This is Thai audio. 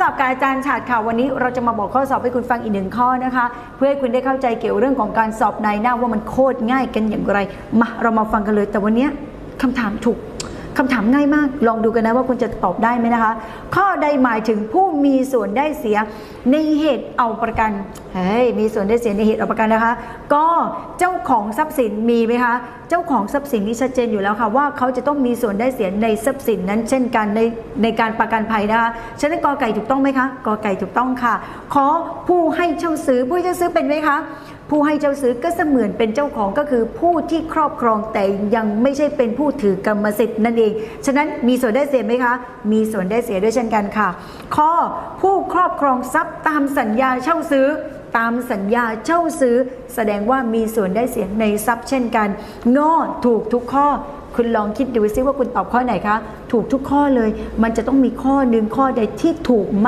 สอบกับอาจารย์ฉาดค่ะวันนี้เราจะมาบอกข้อสอบให้คุณฟังอีกหนึ่งข้อนะคะ เพื่อให้คุณได้เข้าใจเกี่ยวเรื่องของการสอบในหน้าว่ามันโคตรง่ายกันอย่างไร มาเรามาฟังกันเลย แต่วันนี้คำถามถูก คำถามง่ายมาก ลองดูกันนะว่าคุณจะตอบได้ไหมนะคะ ข้อใดหมายถึงผู้มีส่วนได้เสียในเหตุเอาประกัน เฮ้ย มีส่วนได้เสียในเหตุเอาประกันนะคะ ก็เจ้าของทรัพย์สินมีไหมคะ เจ้าของทรัพย์สินที่ชัดเจนอยู่แล้วค่ะ ว่าเขาจะต้องมีส่วนได้เสียในทรัพย์สินนั้นเช่นกันในในการประกันภัยนะคะ ฉะนั้นกอไก่ถูกต้องไหมคะ กอไก่ถูกต้องค่ะ ขอผู้ให้เช่าซื้อผู้ให้เช่าซื้อเป็นไหมคะ ผู้ให้เจ้าซื้อก็เสมือนเป็นเจ้าของก็คือผู้ที่ครอบครองแต่ยังไม่ใช่เป็นผู้ถือกรรมสิทธิ์นั่นเอง ฉะนั้นมีส่วนได้เสียไหมคะ มีส่วนได้เสียด้วยเช่นกันค่ะ ข้อผู้ครอบครองทรัพย์ตามสัญญาเช่าซื้อตามสัญญาเช่าซื้อ แสดงว่ามีส่วนได้เสียในทรัพย์เช่นกันงอถูกทุกข้อคุณลองคิดดูซิว่าคุณตอบข้อไหนคะ ถูกทุกข้อเลย มันจะต้องมีข้อหนึ่งข้อใดที่ถูกมาก